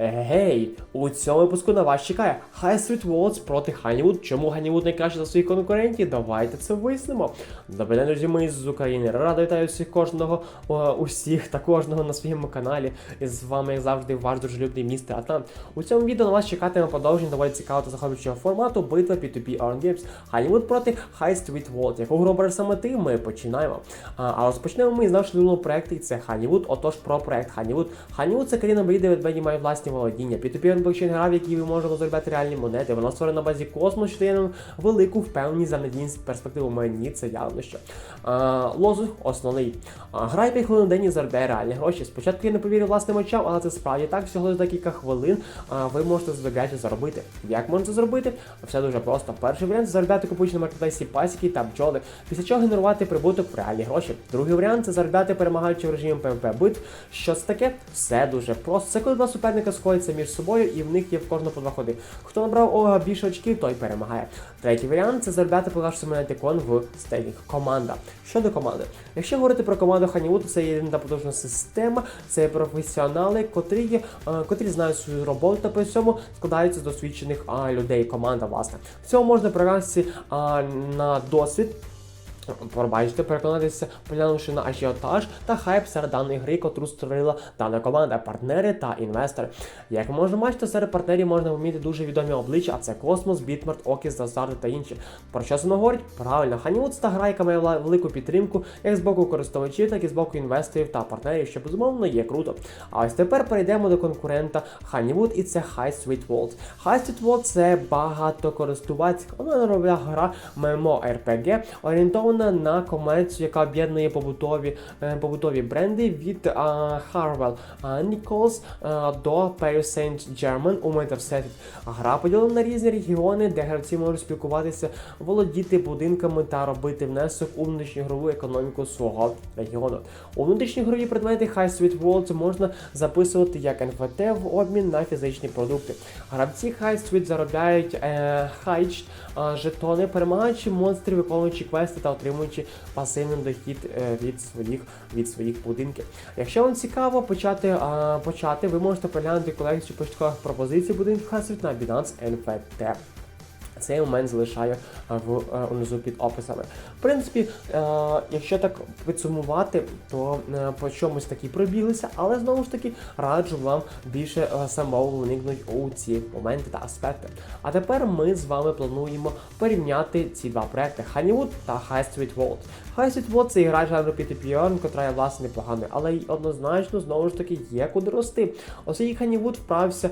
Гей, у цьому випуску на вас чекає High Street Worlds проти Hollywood. Чому Hollywood найкраще за своїх конкурентів? Давайте це вияснимо. Добрий день, друзі, ми з України. Радо вітаю всіх кожного, усіх та кожного на своєму каналі. І з вами, як завжди, ваш дружелюбний містер Атлант. У цьому відео на вас чекатиме продовження доволі цікавого та захоплюючого формату битва P2P Arm Games Hollywood проти High Street World. Яку гру береш саме ти? Ми починаємо. А, розпочнемо ми з нашого улюбленого проекту, і це Hollywood. Отож про проект Hollywood. Hollywood це країна де ведмеді мають власні володіння. P2P блокчейн гра, в якій ви можете заробляти реальні монети. Вона створена на базі космосу, що дає нам велику впевненість за надійність перспективу. Мені це явно. А, лозунг основний. А, грай 5 хвилин на день і заробляй реальні гроші. Спочатку я не повірив власним очам, але це справді так. Всього за декілька хвилин а, ви можете заробляти заробити. Як можна це зробити? Все дуже просто. Перший варіант заробляти купуючи на маркетплейсі пасіки та бджоли, після чого генерувати прибуток в реальні гроші. Другий варіант це заробляти перемагаючи в режимі PvP бит. Що це таке? Все дуже просто. Це коли два суперника сходяться між собою і в них є в кожного по два ходи. Хто набрав о, більше очків, той перемагає. Третій варіант це заробляти подальше монетикон в стейкінг. Команда. Щодо команди, якщо говорити про команду Honeywood, це єдина потужна система, це професіонали, котрі, є, е, котрі знають свою роботу та при цьому складаються з досвідчених а, людей. Команда, власне. В цьому можна провести на досвід. Пробачте, переконатися, поглянувши на ажіотаж та хайп серед даної гри, котру створила дана команда, партнери та інвестори. Як можете бачити, серед партнерів можна помітити дуже відомі обличчя, а це Космос, Бітмарт, Окіс, Зазарди та інші. Про що це говорить? Правильно, Honeywood – та гра, яка має велику підтримку як з боку користувачів, так і з боку інвесторів та партнерів, що безумовно є круто. А ось тепер перейдемо до конкурента Honeywood, і це High Street World. High Street World – це багатокористувацька, онлайн гра MMORPG, орієнтована на комерцію, яка об'єднує побутові, е, побутові бренди від Harwell Nichols е, до Paris Saint Germain у Метавсеті. Гра поділена на різні регіони, де гравці можуть спілкуватися, володіти будинками та робити внесок у внутрішньогрову економіку свого регіону. У внутрішньогрові предмети High Street World можна записувати як NFT в обмін на фізичні продукти. Гравці High Street заробляють е, хайч, е, жетони, перемагаючи монстрів, виконуючи квести та отримуючи пасивний дохід е, від своїх від своїх будинків. Якщо вам цікаво почати, почати, ви можете переглянути колекцію початкових пропозицій будинків хасвіт на Binance NFT. Цей момент залишаю в унизу під описами. В принципі, е, якщо так підсумувати, то е, по чомусь такі пробіглися, але знову ж таки раджу вам більше е, самого уникнути у ці моменти та аспекти. А тепер ми з вами плануємо порівняти ці два проекти Honeywood та High Street World. High Street World – це гра жанру PTPR, котра є власне непоганою, але й однозначно знову ж таки є куди рости. Оскільки Honeywood вправився,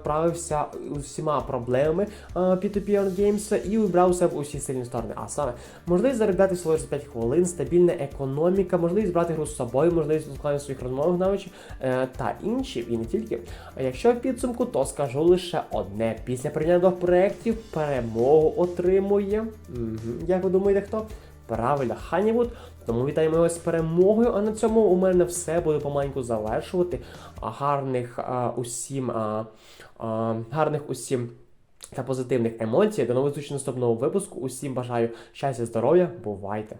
вправився усіма проблемами P2P, Beyond Games і вибрався в усі сильні сторони. А саме, можливість заробляти всього за 5 хвилин, стабільна економіка, можливість брати гру з собою, можливість ускладнення своїх розмовних навичів е, та інші, і не тільки. А Якщо в підсумку, то скажу лише одне. Після прийняття двох проєктів перемогу отримує. Угу. Як ви думаєте, хто? Правильно, Ханівуд. Тому вітаємо його з перемогою. А на цьому у мене все буду помаленьку завершувати. Гарних а, усім а, а, гарних усім та позитивних емоцій. До нових зустрічей наступного випуску. Усім бажаю щастя, здоров'я. Бувайте!